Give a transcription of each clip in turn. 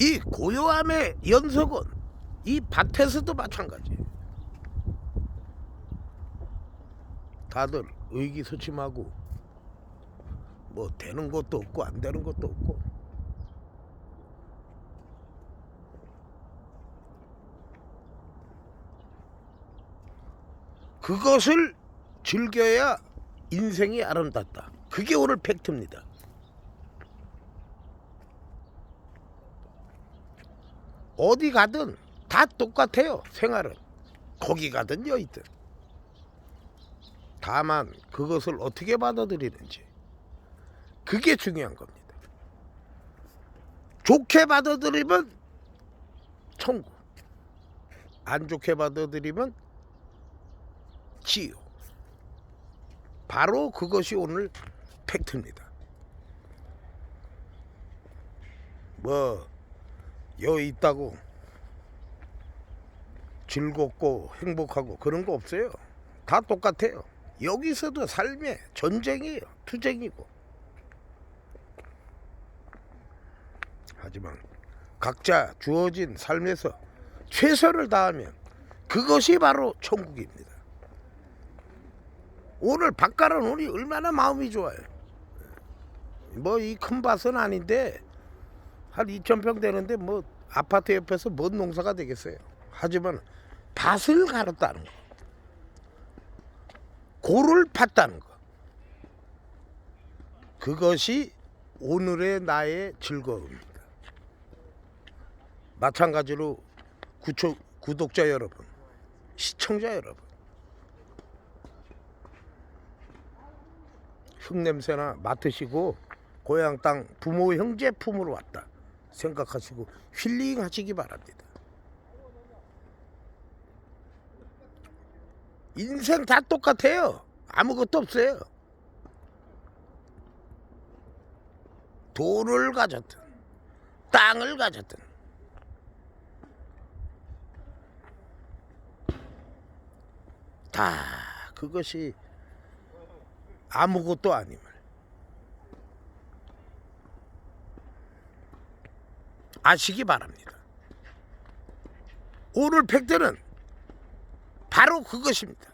이 고요함의 연속은 이 밭에서도 마찬가지. 다들 의기소침하고 뭐 되는 것도 없고 안 되는 것도 없고 그것을 즐겨야 인생이 아름답다. 그게 오늘 팩트입니다. 어디 가든 다 똑같아요. 생활은 거기 가든 여있든. 다만 그것을 어떻게 받아들이는지 그게 중요한 겁니다. 좋게 받아들이면 천국, 안 좋게 받아들이면 지옥. 바로 그것이 오늘 팩트입니다. 뭐 여기 있다고 즐겁고 행복하고 그런 거 없어요. 다 똑같아요. 여기서도 삶의 전쟁이에요. 투쟁이고. 하지만 각자 주어진 삶에서 최선을 다하면 그것이 바로 천국입니다. 오늘 밭가는 우리 얼마나 마음이 좋아요. 뭐 이 큰 밭은 아닌데 한 2천 평 되는데 뭐 아파트 옆에서 뭔 농사가 되겠어요. 하지만 밭을 갈았다는 거. 고를 팠다는 거. 그것이 오늘의 나의 즐거움입니다. 마찬가지로 구초, 구독자 여러분, 시청자 여러분. 흙냄새나 맡으시고 고향 땅 부모 형제 품으로 왔다 생각하시고 힐링 하시기 바랍니다. 인생 다 똑같아요. 아무것도 없어요. 돈을 가졌든 땅을 가졌든 다 그것이 아무것도 아님을 아시기 바랍니다. 오늘 팩트는 바로 그것입니다.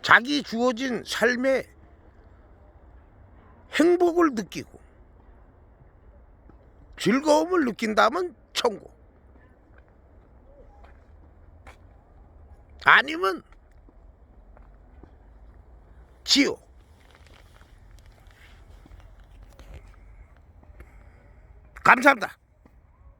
자기 주어진 삶의 행복을 느끼고 즐거움을 느낀다면 천국. 아니면 지옥. 감사합니다.